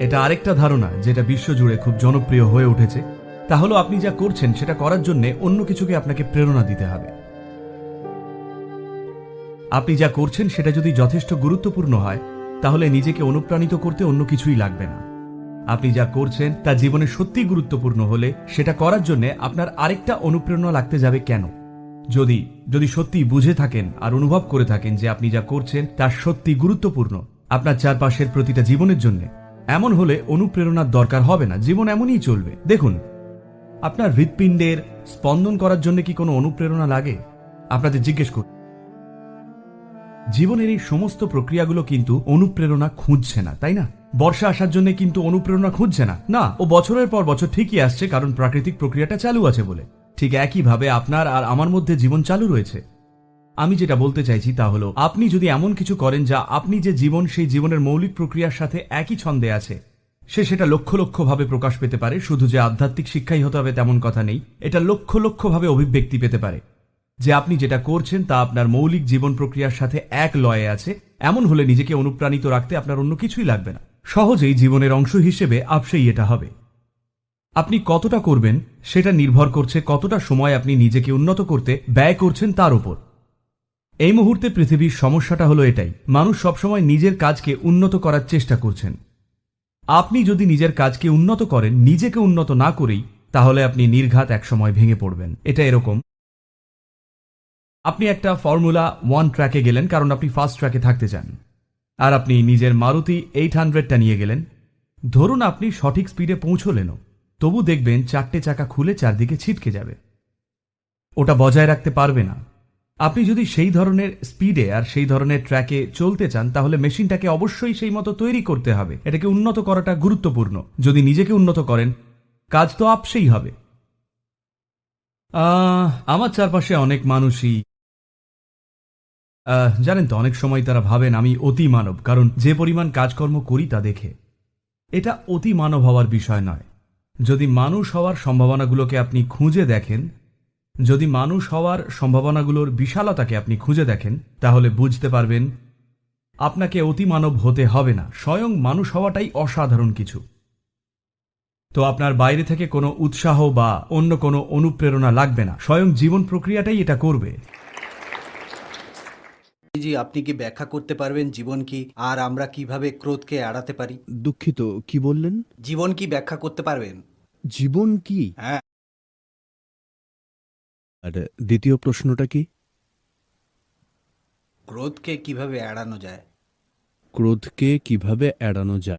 এটা আরেকটা ধারণা যেটা বিশ্বজুড়ে খুব জনপ্রিয় হয়ে উঠেছে। তা হলো আপনি যা করছেন সেটা করার জন্য অন্য কিছুকে আপনাকে প্রেরণা দিতে হবে। আপনি যা করছেন সেটা যদি যথেষ্ট গুরুত্বপূর্ণ হয়, তাহলে নিজেকে অনুপ্রাণিত করতে অন্য কিছুই লাগবে না। আপনি যা করছেন তা জীবনে সত্যি গুরুত্বপূর্ণ হলে সেটা করার জন্য আপনার আরেকটা অনুপ্রেরণা লাগতে যাবে কেন? যদি যদি সত্যি বুঝে থাকেন আর অনুভব করে থাকেন যে আপনি যা করছেন তা সত্যি গুরুত্বপূর্ণ, আপনার চারপাশের প্রতিটা জীবনের জন্য এমন হলে অনুপ্রেরণার দরকার হবে না, জীবন এমনই চলবে। দেখুন, আপনার হৃৎপিণ্ডের স্পন্দন করার জন্য কি কোনো অনুপ্রেরণা লাগে? আপনাদের জিজ্ঞেস করুন। জীবনের এই সমস্ত প্রক্রিয়াগুলো কিন্তু অনুপ্রেরণা খুঁজছে না, তাই না? বর্ষা আসার জন্য কিন্তু অনুপ্রেরণা খুঁজছে না। না, ও বছরের পর বছর ঠিকই আসছে, কারণ প্রাকৃতিক প্রক্রিয়াটা চালু আছে বলে। ঠিক একইভাবে আপনার আর আমার মধ্যে জীবন চালু রয়েছে। আমি যেটা বলতে চাইছি তা হলো, আপনি যদি এমন কিছু করেন যা আপনি যে জীবন সেই জীবনের মৌলিক প্রক্রিয়ার সাথে একই ছন্দে আছে, সে সেটা লক্ষ লক্ষ ভাবে প্রকাশ পেতে পারে, শুধু যে আধ্যাত্মিক শিক্ষাই হতে হবে তেমন কথা নেই, এটা লক্ষ লক্ষ ভাবে অভিব্যক্তি পেতে পারে। যে আপনি যেটা করছেন তা আপনার মৌলিক জীবন প্রক্রিয়ার সাথে এক লয়ে আছে, এমন হলে নিজেকে অনুপ্রাণিত রাখতে আপনার অন্য কিছুই লাগবে না। সহজেই জীবনের অংশ হিসেবে আপসেই এটা হবে। আপনি কতটা করবেন, সেটা নির্ভর করছে কতটা সময় আপনি নিজেকে উন্নত করতে ব্যয় করছেন তার উপর। এই মুহূর্তে পৃথিবীর সমস্যাটা হলো এটাই। মানুষ সবসময় নিজের কাজকে উন্নত করার চেষ্টা করছেন। আপনি যদি নিজের কাজকে উন্নত করেন, নিজেকে উন্নত না করেই, তাহলে আপনি নির্ঘাত একসময় ভেঙে পড়বেন। এটা এরকম। আপনি একটা ফর্মুলা ওয়ান ট্র্যাকে গেলেন, কারণ আপনি ফার্স্ট ট্র্যাকে থাকতে চান। আর আপনি নিজের মারুতি এইট হান্ড্রেডটা নিয়ে গেলেন। ধরুন আপনি সঠিক স্পিডে পৌঁছলেনও। তবু দেখবেন চারটে চাকা খুলে চারদিকে ছিটকে যাবে। ওটা বজায় রাখতে পারবে না। আপনি যদি সেই ধরনের স্পিডে আর সেই ধরনের ট্র্যাকে চলতে চান, তাহলে মেশিনটাকে অবশ্যই সেই মতো তৈরি করতে হবে। এটাকে উন্নত করাটা গুরুত্বপূর্ণ। যদি নিজেকে উন্নত করেন, কাজ তো আপসেই হবে। আমার চারপাশে অনেক মানুষই জানেন তো, অনেক সময় তারা ভাবেন আমি অতি মানব কারণ যে পরিমাণ কাজকর্ম করি তা দেখে। এটা অতি মানব হওয়ার বিষয় নয়। যদি মানুষ হওয়ার সম্ভাবনাগুলোকে আপনি খুঁজে দেখেন যদি মানুষ হওয়ার সম্ভাবনাগুলোর বিশালতাকে আপনি খুঁজে দেখেন তাহলে বুঝতে পারবেন আপনাকে অতিমানব হতে হবে না। স্বয়ং মানুষ হওয়াটাই অসাধারণ কিছু। তো আপনার বাইরে থেকে কোনো উৎসাহ বা অন্য কোনো অনুপ্রেরণা লাগবে না। স্বয়ং জীবন প্রক্রিয়াটাই এটা করবে। জি আপনি কি ব্যাখ্যা করতে পারবেন জীবন কি আর আমরা কীভাবে ক্রোধকে এড়াতে পারি? দুঃখিত কি বললেন? জীবন কি ব্যাখ্যা করতে পারবেন? জীবন কি? হ্যাঁ। আর দ্বিতীয় প্রশ্নটা কি? ক্রোধকে কীভাবে এড়ানো যায়? ক্রোধকে কীভাবে এড়ানো যায়?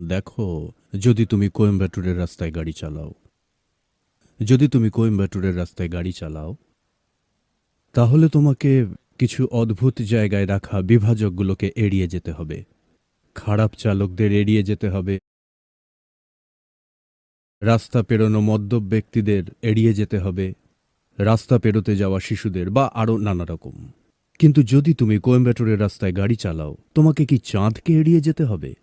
দেখো যদি তুমি কোয়েম্বাটুরের রাস্তায় গাড়ি চালাও যদি তুমি কোয়েম্বাটুরের রাস্তায় গাড়ি চালাও তাহলে তোমাকে কিছু অদ্ভুত জায়গায় রাখা বিভাজকগুলোকে এড়িয়ে যেতে হবে। খারাপ চালকদের এড়িয়ে যেতে হবে। রাস্তা পেরোনো মদ্যপ ব্যক্তিদের এড়িয়ে যেতে হবে, রাস্তা পেরোতে যাওয়া শিশুদের বা আরও নানা রকম। কিন্তু যদি তুমি কোয়েম্বাটোরের রাস্তায় গাড়ি চালাও, তোমাকে কি চাঁদকে এড়িয়ে যেতে হবে?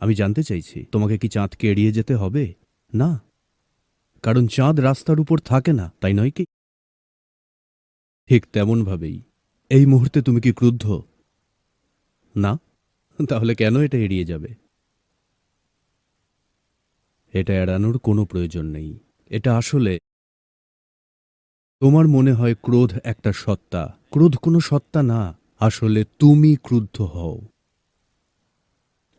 আমি জানতে চাইছি, তোমাকে কি চাঁদকে এড়িয়ে যেতে হবে? না। কারণ চাঁদ রাস্তার উপর থাকে না, তাই নয় কি? ঠিক তেমনভাবেই। এই মুহূর্তে তুমি কি ক্রুদ্ধ? না। তাহলে কেন এটা এড়িয়ে যাবে? এটা এড়ানোর কোনো প্রয়োজন নেই। এটা আসলে তোমার মনে হয় ক্রোধ একটা সত্তা। ক্রোধ কোনো সত্তা না। আসলে তুমি ক্রুদ্ধ হও।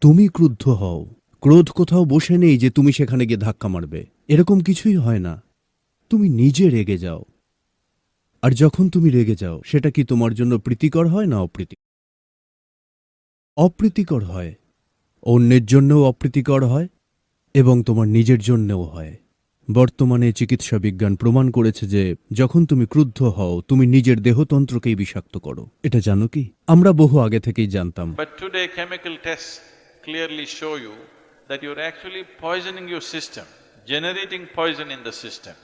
তুমি ক্রুদ্ধ হও। ক্রোধ কোথাও বসে নেই যে তুমি সেখানে গিয়ে ধাক্কা মারবে। এরকম কিছুই হয় না। তুমি নিজে রেগে যাও। আর যখন তুমি রেগে যাও, সেটা কি তোমার জন্য প্রীতিকর হয় না অপ্রীতি? অপ্রীতিকর হয়। অন্যের জন্যও অপ্রীতিকর হয়। এবং তোমার নিজের জন্যও হয়। বর্তমানে চিকিৎসা বিজ্ঞান প্রমাণ করেছে যে যখন তুমি ক্রুদ্ধ হও তুমি নিজের দেহতন্ত্রকেই বিষাক্ত করো। এটা জানো কি? আমরা বহু আগে থেকেই জানতাম। That you're actually poisoning your system, generating poison in the system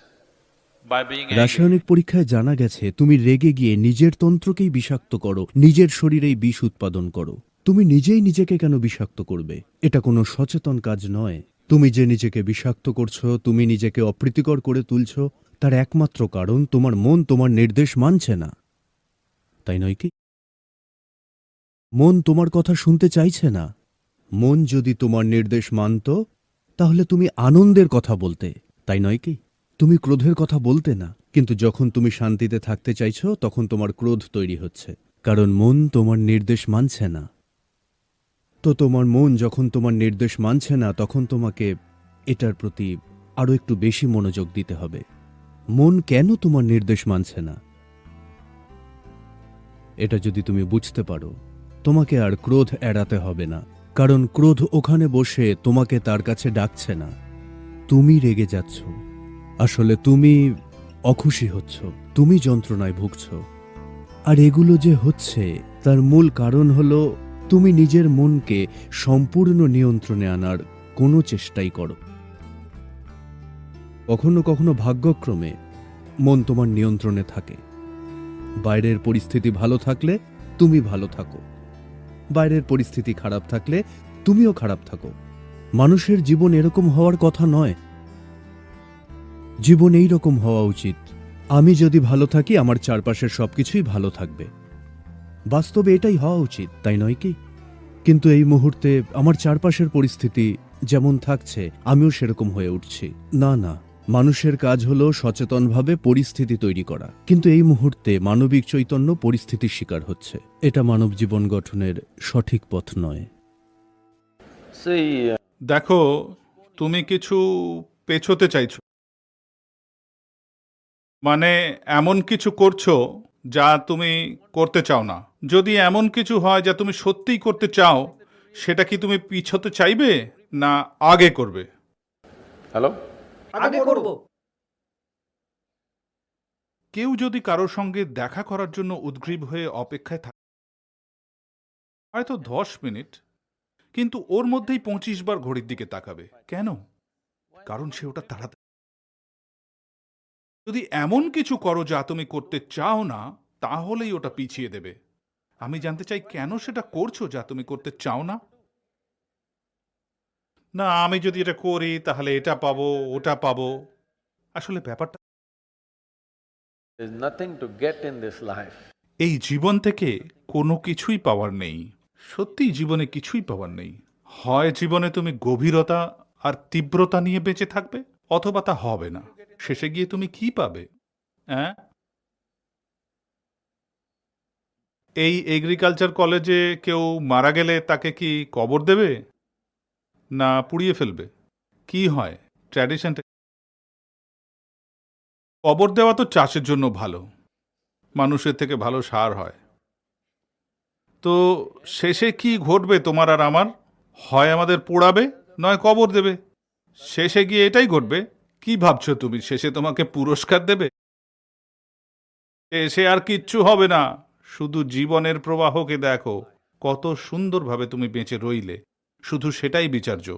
by being angry. রাসায়নিক পরীক্ষায় জানা গেছে তুমি রেগে গিয়ে নিজের তন্ত্রকেই বিষাক্ত করো নিজের শরীরেই বিষ উৎপাদন করো। তুমি নিজেই নিজেকে কেন বিষাক্ত করবে? এটা কোনো সচেতন কাজ নয়। তুমি যে নিজেকে বিষাক্ত করছ, তুমি নিজেকে অপ্রীতিকর করে তুলছ, তার একমাত্র কারণ তোমার মন তোমার নির্দেশ মানছে না। তাই নয় কি? মন তোমার কথা শুনতে চাইছে না। মন যদি তোমার নির্দেশ মানত, তাহলে তুমি আনন্দের কথা বলতে। তাই নয় কি? তুমি ক্রোধের কথা বলতে না। কিন্তু যখন তুমি শান্তিতে থাকতে চাইছ, তখন তোমার ক্রোধ তৈরি হচ্ছে। কারণ মন তোমার নির্দেশ মানছে না। তো তোমার মন যখন তোমার নির্দেশ মানছে না, তখন তোমাকে এটার প্রতি আরও একটু বেশি মনোযোগ দিতে হবে। মন কেন তোমার নির্দেশ মানছে না? এটা যদি তুমি বুঝতে পারো, তোমাকে আর ক্রোধ এড়াতে হবে না। কারণ ক্রোধ ওখানে বসে তোমাকে তার কাছে ডাকছে না। তুমি রেগে যাচ্ছ। আসলে তুমি অখুশি হচ্ছ। তুমি যন্ত্রণায় ভুগছ। আর এগুলো যে হচ্ছে, তার মূল কারণ হলো তুমি নিজের মনকে সম্পূর্ণ নিয়ন্ত্রণে আনার কোনো চেষ্টাই করো। কখনো কখনো ভাগ্যক্রমে মন তোমার নিয়ন্ত্রণে থাকে। বাইরের পরিস্থিতি ভালো থাকলে তুমি ভালো থাকো। বাইরের পরিস্থিতি খারাপ থাকলে তুমিও খারাপ থাকো। মানুষের জীবন এরকম হওয়ার কথা নয়। জীবন এই রকম হওয়া উচিত। আমি যদি ভালো থাকি, আমার চারপাশের সবকিছুই ভালো থাকবে। বাস্তবে এটাই হওয়া উচিত তাই নয় কি? কিন্তু এই মুহূর্তে আমার চারপাশের পরিস্থিতি যেমন থাকছে আমিও সেরকম হয়ে উঠছি। না না মানুষের কাজ হলো সচেতনভাবে পরিস্থিতি তৈরি করা। কিন্তু এই মুহূর্তে মানবিক চৈতন্য পরিস্থিতির শিকার হচ্ছে। এটা মানব জীবন গঠনের সঠিক পথ নয়। uh, দেখো তুমি কিছু পেছোতে চাইছো। মানে এমন কিছু করছ যা তুমি করতে চাও না। যদি এমন কিছু হয় যা তুমি সত্যিই করতে চাও সেটা কি তুমি পিছোতে চাইবে না আগে করবে? Hello? আগে করব। কেউ যদি কারোর সঙ্গে দেখা করার জন্য উদ্গ্রীব হয়ে অপেক্ষায় থাকে হয়তো দশ মিনিট কিন্তু ওর মধ্যেই পঁচিশ বার ঘড়ির দিকে তাকাবে। কেন? কারণ সে ওটা তাড়াতাড়ি যদি এমন কিছু করো যা তুমি করতে চাও না তাহলেই ওটা পিছিয়ে দেবে। আমি জানতে চাই কেন সেটা করছ যা তুমি করতে চাও না? না আমি যদি এটা করি তাহলে এটা পাবো ওটা পাবো। আসলে ব্যাপারটা. এই জীবন থেকে কোনো কিছুই পাওয়ার নেই। সত্যিই জীবনে কিছুই পাওয়ার নেই। হয় জীবনে তুমি গভীরতা আর তীব্রতা নিয়ে বেঁচে থাকবে অথবা তা হবে না। শেষে গিয়ে তুমি কি পাবে? হ্যাঁ এই এগ্রিকালচার কলেজে কেউ মারা গেলে তাকে কি কবর দেবে? না পুড়িয়ে ফেলবে? কি হয়? ট্র্যাডিশনটা কবর দেওয়া তো চাষের জন্য ভালো। মানুষের থেকে ভালো সার হয়। তো শেষে কি ঘটবে তোমার আর আমার? হয় আমাদের পোড়াবে, নয় কবর দেবে। শেষে গিয়ে এটাই ঘটবে, কি ভাবছ তুমি? শেষে তোমাকে পুরস্কার দেবে? শেষে আর কিচ্ছু হবে না। শুধু জীবনের প্রবাহকে দেখো, কত সুন্দরভাবে তুমি বেঁচে রইলে। শুধু সেটাই বিচার্য।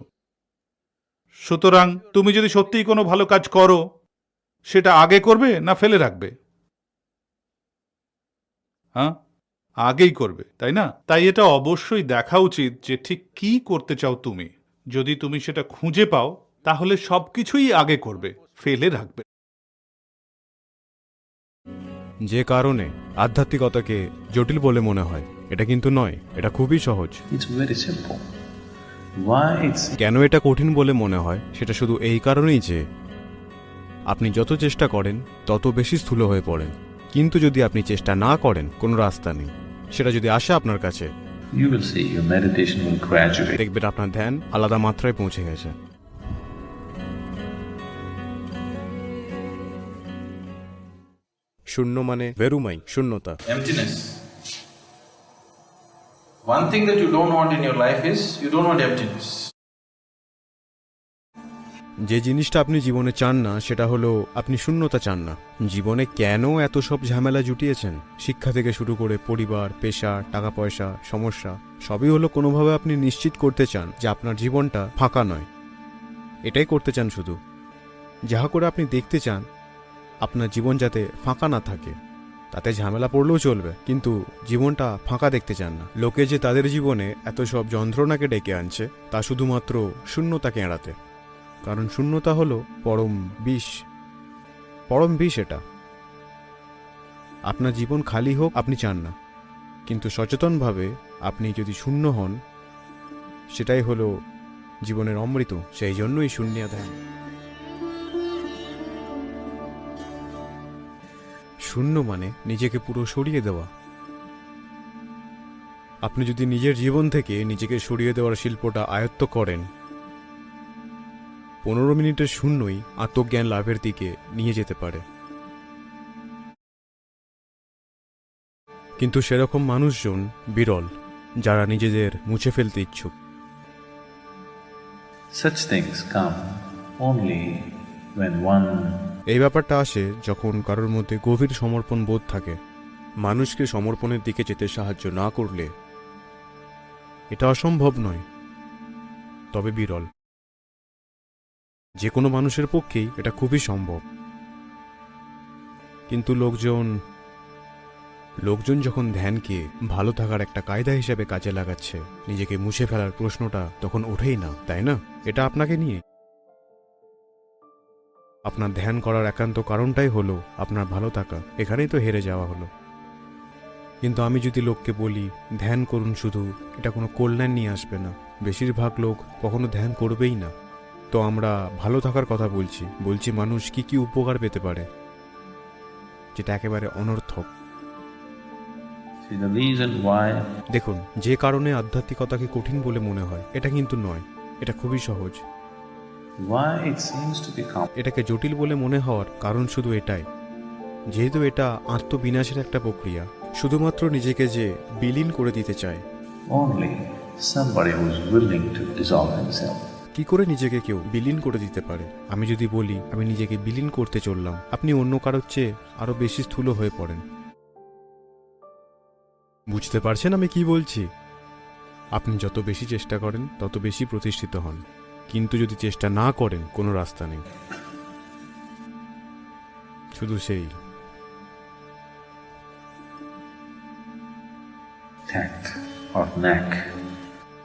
সুতরাং তুমি যদি সত্যিই কোনো ভালো কাজ করো, সেটা আগে করবে না ফেলে রাখবে? হ্যাঁ? আগেই করবে, তাই না? তাই এটা অবশ্যই দেখা উচিত যে ঠিক কি করতে চাও তুমি। যদি তুমি সেটা খুঁজে পাও, তাহলে সবকিছুই আগে করবে, ফেলে রাখবে। যে কারণে আধ্যাত্মিকতাকে জটিল বলে মনে হয়। এটা কিন্তু নয় এটা খুবই সহজ। কেন এটা কঠিন বলে মনে হয় সেটা শুধু এই কারণেই যে আপনি যত চেষ্টা করেন তত বেশি স্থূল হয়ে পড়েন। কিন্তু যদি আপনি চেষ্টা না করেন কোনো রাস্তা নেই। সেটা যদি আসে আপনার কাছে. দেখবেন আপনার ধ্যান আলাদা মাত্রায় পৌঁছে গেছে। শূন্য মানে ভেরুমাই শূন্যতা। Emptiness. One thing that you don't want in your life is you don't want emptiness. যে জিনিসটা আপনি জীবনে চান না সেটা হলো আপনি শূন্যতা চান না। জীবনে কেন এত সব ঝামেলা জুটিয়েছেন? শিক্ষা থেকে শুরু করে পরিবার পেশা টাকা পয়সা সমস্যা সবই হলো কোনোভাবে আপনি নিশ্চিত করতে চান যে আপনার জীবনটা ফাঁকা নয়। এটাই করতে চান শুধু। যাহা করে আপনি দেখতে চান আপনার জীবন যাতে ফাঁকা না থাকে। তাতে ঝামেলা পড়লেও চলবে, কিন্তু জীবনটা ফাঁকা দেখতে চান না। লোকে যে তাদের জীবনে এত সব যন্ত্রণাকে ডেকে আনছে, তা শুধুমাত্র শূন্যতাকে এড়াতে। কারণ শূন্যতা হলো পরম বিষ। পরম বিষ এটা। আপনার জীবন খালি হোক, আপনি চান না। কিন্তু সচেতনভাবে আপনি যদি শূন্য হন, সেটাই হলো জীবনের অমৃত, সেই জন্যই শূন্যা ধ্যান শূন্য মানে নিজেকে পুরো সরিয়ে দেওয়া। আপনি যদি নিজের জীবন থেকে নিজেকে সরিয়ে দেওয়ার শিল্পটা আয়ত্ত করেন, পনেরো মিনিটের শূন্যই আত্মজ্ঞান লাভের দিকে নিয়ে যেতে পারে। কিন্তু সেরকম মানুষজন বিরল, যারা নিজেদের মুছে ফেলতে ইচ্ছুক। Such things come only when one এই ব্যাপারটা আসে যখন কারোর মধ্যে গভীর সমর্পণ বোধ থাকে। মানুষকে সমর্পণের দিকে যেতে সাহায্য না করলে এটা অসম্ভব নয়। তবে বিরল। যে কোনো মানুষের পক্ষেই এটা খুবই সম্ভব। কিন্তু লোকজন লোকজন যখন ধ্যানকে ভালো থাকার একটা কায়দা হিসেবে কাজে লাগাচ্ছে, নিজেকে মুছে ফেলার প্রশ্নটা তখন ওঠেই না, তাই না? এটা আপনাকে নিয়ে আপনার ধ্যান করার একান্ত কারণটাই হলো আপনার ভালো থাকা। এখানেই তো হেরে যাওয়া হলো। কিন্তু আমি যদি লোককে বলি, ধ্যান করুন শুধু, এটা কোনো কল্যাণ নিয়ে আসবে না। বেশিরভাগ লোক কখনো ধ্যান করবেই না। তো আমরা ভালো থাকার কথা বলছি। বলছি মানুষ কি কি উপকার পেতে পারে? যেটা একেবারে অনর্থক। দেখুন, যে কারণে আধ্যাত্মিকতাকে কঠিন বলে মনে হয়, এটা কিন্তু নয়। এটা খুবই সহজ। এটাকে জটিল বলে মনে হওয়ার কারণ শুধু এটাই। যেহেতু এটা আত্মবিনাশের একটা প্রক্রিয়া শুধুমাত্র নিজেকে যে বিলীন করে দিতে চায়. কি করে নিজেকে কেউ বিলীন করে দিতে পারে? আমি যদি বলি আমি নিজেকে বিলীন করতে চললাম আপনি অন্য কারোর চেয়ে আরও বেশি স্থূল হয়ে পড়েন। বুঝতে পারছেন আমি কি বলছি? আপনি যত বেশি চেষ্টা করেন তত বেশি প্রতিষ্ঠিত হন। কিন্তু যদি চেষ্টা না করেন কোনো রাস্তা নেই। শুধু সেই.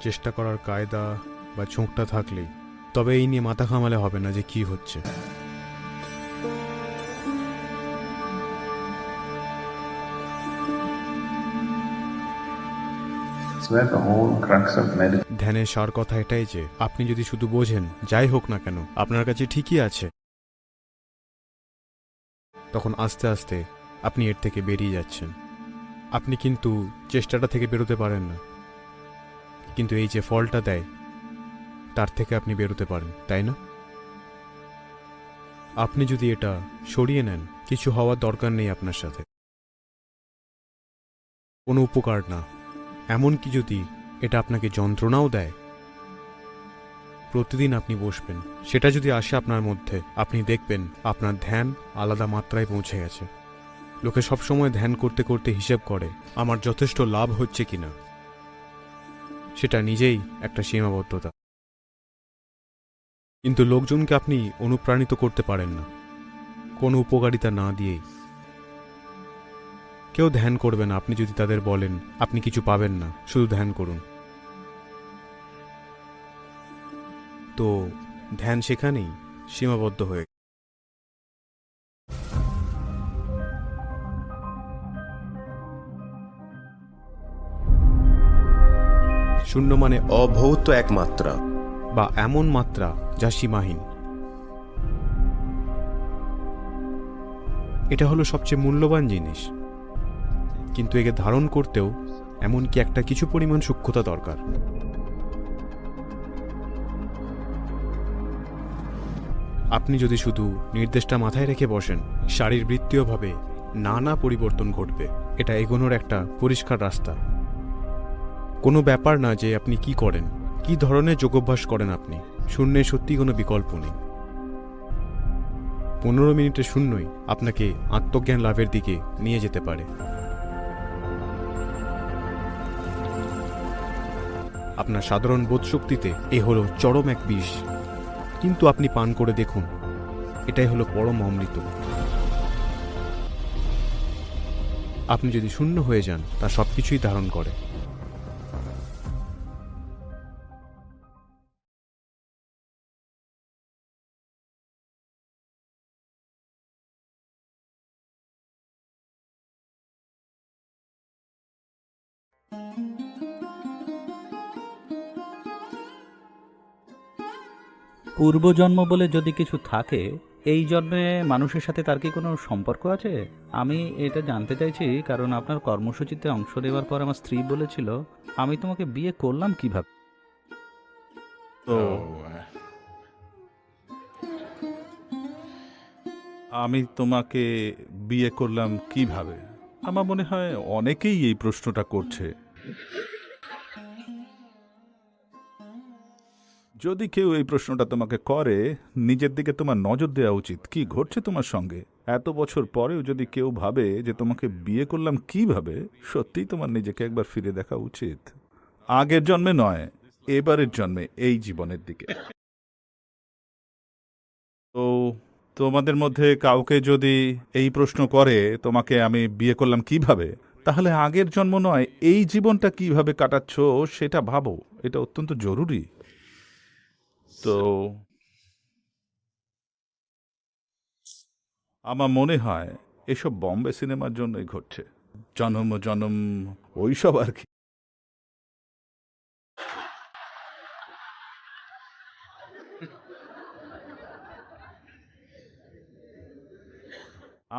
চেষ্টা করার কায়দা বা ঝোঁকটা থাকলেই তবে এই নিয়ে মাথা ঘামালে হবে না যে কি হচ্ছে। Where the whole crux of meditation ধ্যানের সার কথা এটাই যে, আপনি যদি শুধু বোঝেন, যাই হোক না কেন, আপনার কাছে ঠিকই আছে। তখন আস্তে আস্তে আপনি এর থেকে বেরিয়ে যাচ্ছেন। আপনি কিন্তু চেষ্টাটা থেকে বেরোতে পারেন না। কিন্তু এই যে ফলটা দেয়, তার থেকে আপনি বেরোতে পারেন, তাই না? আপনি যদি এটা সরিয়ে নেন, কিছু হওয়ার দরকার নেই আপনার সাথে। কোনো উপকার না। এমনকি যদি এটা আপনাকে যন্ত্রণাও দেয়। প্রতিদিন আপনি বসবেন। সেটা যদি আসে আপনার মধ্যে, আপনি দেখবেন আপনার ধ্যান আলাদা মাত্রায় পৌঁছে গেছে। লোকে সবসময় ধ্যান করতে করতে হিসেব করে, আমার যথেষ্ট লাভ হচ্ছে কিনা। সেটা নিজেই একটা সীমাবদ্ধতা। কিন্তু লোকজনকে আপনি অনুপ্রাণিত করতে পারেন না। কোনো উপকারিতা না দিয়েই। কেউ ধ্যান করবে না, আপনি যদি তাদের বলেন, আপনি কিছু পাবেন না, শুধু ধ্যান করুন। তো ধ্যান সেখানেই সীমাবদ্ধ হয়ে শূন্য মানে অভৌত এক মাত্রা বা এমন মাত্রা যা সীমাহীন। এটা হলো সবচেয়ে মূল্যবান জিনিস। কিন্তু একে ধারণ করতেও এমনকি একটা কিছু পরিমাণ সূক্ষ্মতা দরকার। আপনি যদি শুধু নির্দেশটা মাথায় রেখে বসেন শারীরবৃত্তীয়ভাবে নানা পরিবর্তন ঘটবে। এটা এগোনোর একটা পরিষ্কার রাস্তা। কোনো ব্যাপার না যে আপনি কি করেন, কি ধরনের যোগাভ্যাস করেন আপনি, শূন্যে সত্যি কোনো বিকল্প নেই। পনেরো মিনিটের শূন্যই আপনাকে আত্মজ্ঞান লাভের দিকে নিয়ে যেতে পারে। আপনার সাধারণ বোধশক্তিতে এ হলো চরম এক বিষ। কিন্তু আপনি পান করে দেখুন। এটাই হলো পরম অমৃত। আপনি যদি শূন্য হয়ে যান, তা সবকিছুই ধারণ করে। পূর্বজন্ম বলে যদি কিছু থাকে এই জন্মে মানুষের সাথে তার কি কোনো সম্পর্ক আছে? আমি এটা জানতে চাইছি কারণ আপনার কর্মসূচিতে অংশ নেওয়ার পর আমার স্ত্রী বলেছিল আমি তোমাকে বিয়ে করলাম কীভাবে? তো আমি তোমাকে বিয়ে করলাম কীভাবে? আমার মনে হয় অনেকেই এই প্রশ্নটা করছে। যদি কেউ এই প্রশ্নটা তোমাকে করে, নিজের দিকে তোমার নজর দেওয়া উচিত। কি ঘটছে তোমার সঙ্গে? এত বছর পরেও যদি কেউ ভাবে যে তোমাকে বিয়ে করলাম কীভাবে, সত্যিই তোমার নিজেকে একবার ফিরে দেখা উচিত। আগের জন্মে নয়, এবারের জন্মে, এই জীবনের দিকে। তো তোমাদের মধ্যে কাউকে যদি এই প্রশ্ন করে, তোমাকে আমি বিয়ে করলাম কীভাবে? তাহলে আগের জন্ম নয়, এই জীবনটা কীভাবে কাটাচ্ছ, সেটা ভাবো। এটা অত্যন্ত জরুরি। আমার মনে হয় এসব বম্বে সিনেমার জন্যই ঘটছে। জনম জনম, ওইসব আর কি।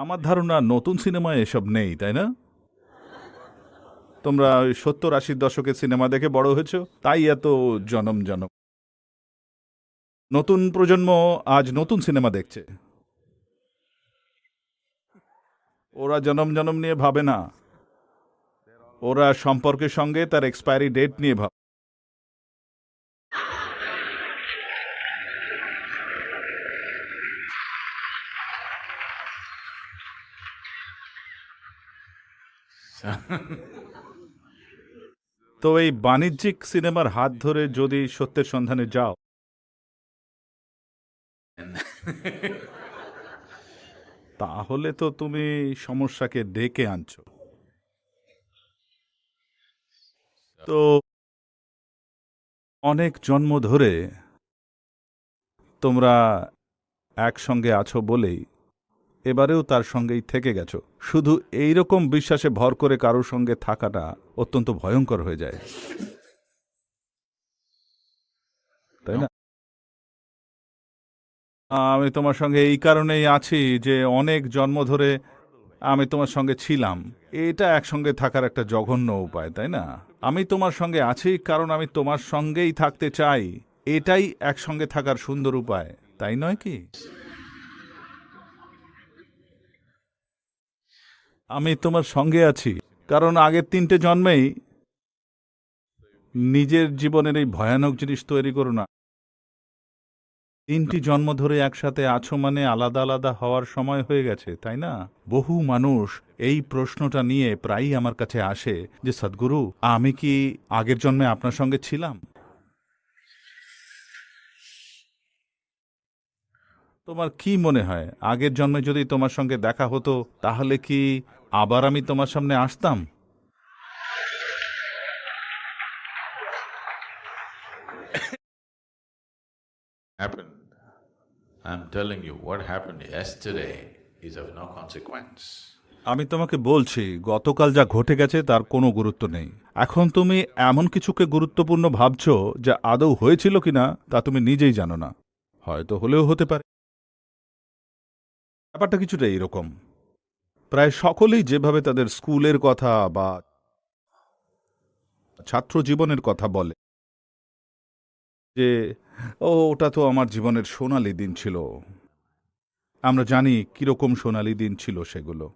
আমার ধারণা নতুন সিনেমায় এসব নেই, তাই না? তোমরা সত্তর আশির দশকের সিনেমা দেখে বড় হয়েছ, তাই এত জনম জনম। নতুন প্রজন্ম আজ নতুন সিনেমা দেখছে। ওরা জনম জনম নিয়ে ভাবে না। ওরা সম্পর্কের সঙ্গে তার এক্সপায়ারি ডেট নিয়ে ভাবে তো এই বাণিজ্যিক সিনেমার হাত ধরে যদি সত্যের সন্ধানে যাও তাহলে তো তুমি সমস্যাকে ডেকে আনছো। তো অনেক জন্ম ধরে তোমরা একসঙ্গে আছো বলেই এবারেও তার সঙ্গেই থেকে গেছো। শুধু এই রকম বিশ্বাসে ভর করে কারোর সঙ্গে থাকাটা অত্যন্ত ভয়ঙ্কর হয়ে যায়। তাই না? আমি তোমার সঙ্গে এই কারণেই আছি যে অনেক জন্ম ধরে আমি তোমার সঙ্গে ছিলাম। এটা একসঙ্গে থাকার একটা জঘন্য উপায়, তাই না? আমি তোমার সঙ্গে আছি কারণ আমি তোমার সঙ্গেই থাকতে চাই। এটাই একসঙ্গে থাকার সুন্দর উপায়, তাই নয় কি? আমি তোমার সঙ্গে আছি কারণ আগের তিনটে জন্মেই নিজের জীবনের এই ভয়ানক জিনিস তৈরি করো না। তিনটি জন্ম ধরে একসাথে আছো মানে আলাদা আলাদা হওয়ার সময় হয়ে গেছে, তাই না? বহু মানুষ এই প্রশ্নটা নিয়ে প্রায়ই আমার কাছে আসে যে, সদ্গুরু, আমি কি আগের জন্মে আপনার সঙ্গে ছিলাম? তোমার কি মনে হয়, আগের জন্মে যদি তোমার সঙ্গে দেখা হতো, তাহলে কি আবার আমি তোমার সামনে আসতাম? Happened. I'm telling you, what happened yesterday is of no consequence. আমি তোমাকে বলছি গতকাল যা ঘটে গেছে তার কোনো গুরুত্ব নেই এখন তুমি এমন কিছুকে গুরুত্বপূর্ণ ভাবছ যা আদৌ হয়েছিল কিনা তা তুমি নিজেই জানো না হয়তো হলেও হতে পারে ব্যাপারটা কিছুটা এইরকম প্রায় সকলেই যেভাবে তাদের স্কুলের কথা বা ছাত্র জীবনের কথা বলে যে, ও, ওটা তো আমার জীবনের সোনালি দিন ছিল। আমরা জানি কীরকম সোনালি দিন ছিল সেগুলো।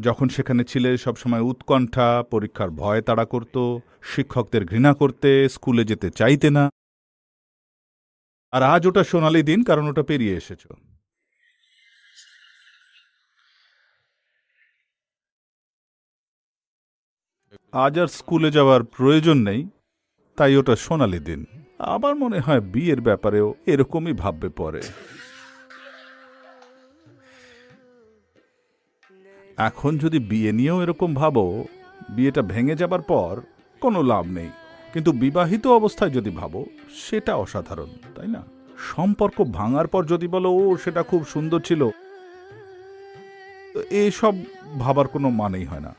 যখন সেখানে ছিলে সবসময় উৎকণ্ঠা, পরীক্ষার ভয় তাড়া করত, শিক্ষকদের ঘৃণা করতে, স্কুলে যেতে চাইতে না। আর আজ ওটা সোনালি দিন, কারণ ওটা পেরিয়ে এসেছ। আজ আর স্কুলে যাওয়ার প্রয়োজন নেই, তাই ওটা সোনালি দিন। আমার মনে হয় বিয়ের ব্যাপারেও এরকমই ভাববে পরে। এখন যদি বিয়ে নিয়েও এরকম ভাবো, বিয়েটা ভেঙে যাবার পর কোনো লাভ নেই। কিন্তু বিবাহিত অবস্থায় যদি ভাবো, সেটা অসাধারণ, তাই না? সম্পর্ক ভাঙার পর যদি বলো, ও, সেটা খুব সুন্দর ছিল এসব ভাবার কোনো মানেই হয় না।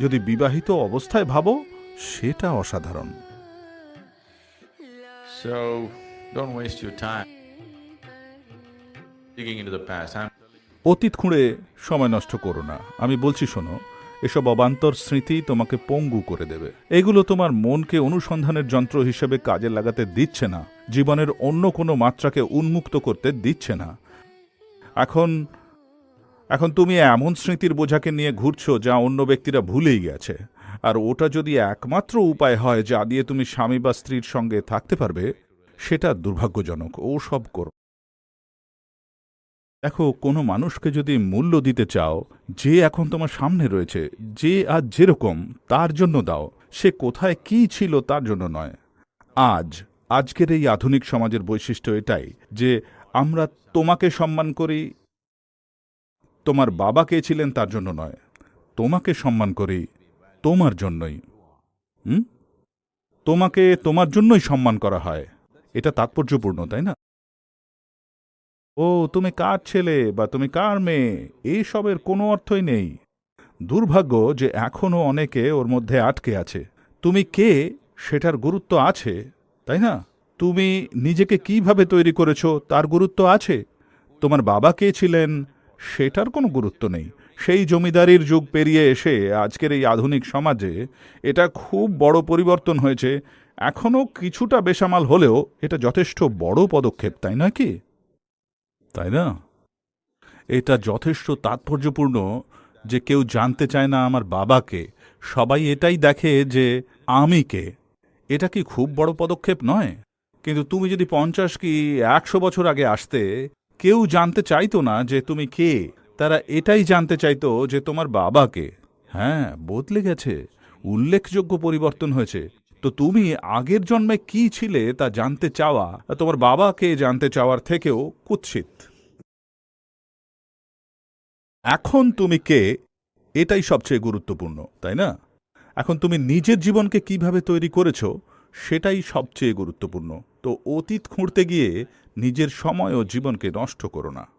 যদি বিবাহিত অবস্থায় ভাবো, সেটা অসাধারণ। অতীত খুঁড়ে সময় নষ্ট করো না। আমি বলছি, শোনো, এসব অবান্তর স্মৃতি তোমাকে পঙ্গু করে দেবে। এগুলো তোমার মনকে অনুসন্ধানের যন্ত্র হিসেবে কাজে লাগাতে দিচ্ছে না। জীবনের অন্য কোনো মাত্রাকে উন্মুক্ত করতে দিচ্ছে না। এখন এখন তুমি এমন স্মৃতির বোঝাকে নিয়ে ঘুরছো যা অন্য ব্যক্তিরা ভুলেই গেছে। আর ওটা যদি একমাত্র উপায় হয় যা দিয়ে তুমি স্বামী বা স্ত্রীর সঙ্গে থাকতে পারবে, সেটা দুর্ভাগ্যজনক। ও সব করো দেখো, কোনো মানুষকে যদি মূল্য দিতে চাও, যে এখন তোমার সামনে রয়েছে, যে আজ যেরকম, তার জন্য দাও। সে কোথায় কি ছিল তার জন্য নয়। আজ, আজকের এই আধুনিক সমাজের বৈশিষ্ট্য এটাই যে আমরা তোমাকে সম্মান করি, তোমার বাবা কে ছিলেন তার জন্য নয়। তোমাকে সম্মান করি তোমার জন্যই। হুম? তোমাকে তোমার জন্যই সম্মান করা হয়। এটা তাৎপর্যপূর্ণ, তাই না? ও, তুমি কার ছেলে বা তুমি কার মেয়ে? এইসবের কোনো অর্থই নেই। দুর্ভাগ্য যে এখনও অনেকে ওর মধ্যে আটকে আছে। তুমি কে? সেটার গুরুত্ব আছে, তাই না? তুমি নিজেকে কীভাবে তৈরি করেছ, তার গুরুত্ব আছে। তোমার বাবা কে ছিলেন, সেটার কোনো গুরুত্ব নেই। সেই জমিদারির যুগ পেরিয়ে এসে আজকের এই আধুনিক সমাজে এটা খুব বড় পরিবর্তন হয়েছে। এখনও কিছুটা বেসামাল হলেও এটা যথেষ্ট বড় পদক্ষেপ, তাই না কি? তাই না? এটা যথেষ্ট তাৎপর্যপূর্ণ যে কেউ জানতে চায় না আমার বাবাকে। সবাই এটাই দেখে যে আমি কে। এটা কি খুব বড় পদক্ষেপ নয়? কিন্তু তুমি যদি পঞ্চাশ কি একশো বছর আগে আসতে, কেউ জানতে চাইতো না যে তুমি কে। তারা এটাই জানতে চাইতো যে তোমার বাবাকে হ্যাঁ বদলে গেছে, উল্লেখযোগ্য পরিবর্তন হয়েছে। তো তুমি আগের জন্মে কি ছিলে তা জানতে চাওয়া, তোমার বাবাকে জানতে চাওয়ার থেকেও কুৎসিত। এখন তুমি কে, এটাই সবচেয়ে গুরুত্বপূর্ণ, তাই না? এখন তুমি নিজের জীবনকে কীভাবে তৈরি করেছ, সেটাই সবচেয়ে গুরুত্বপূর্ণ। তো অতীত খুঁড়তে গিয়ে নিজের সময় ও জীবনকে নষ্ট করো না।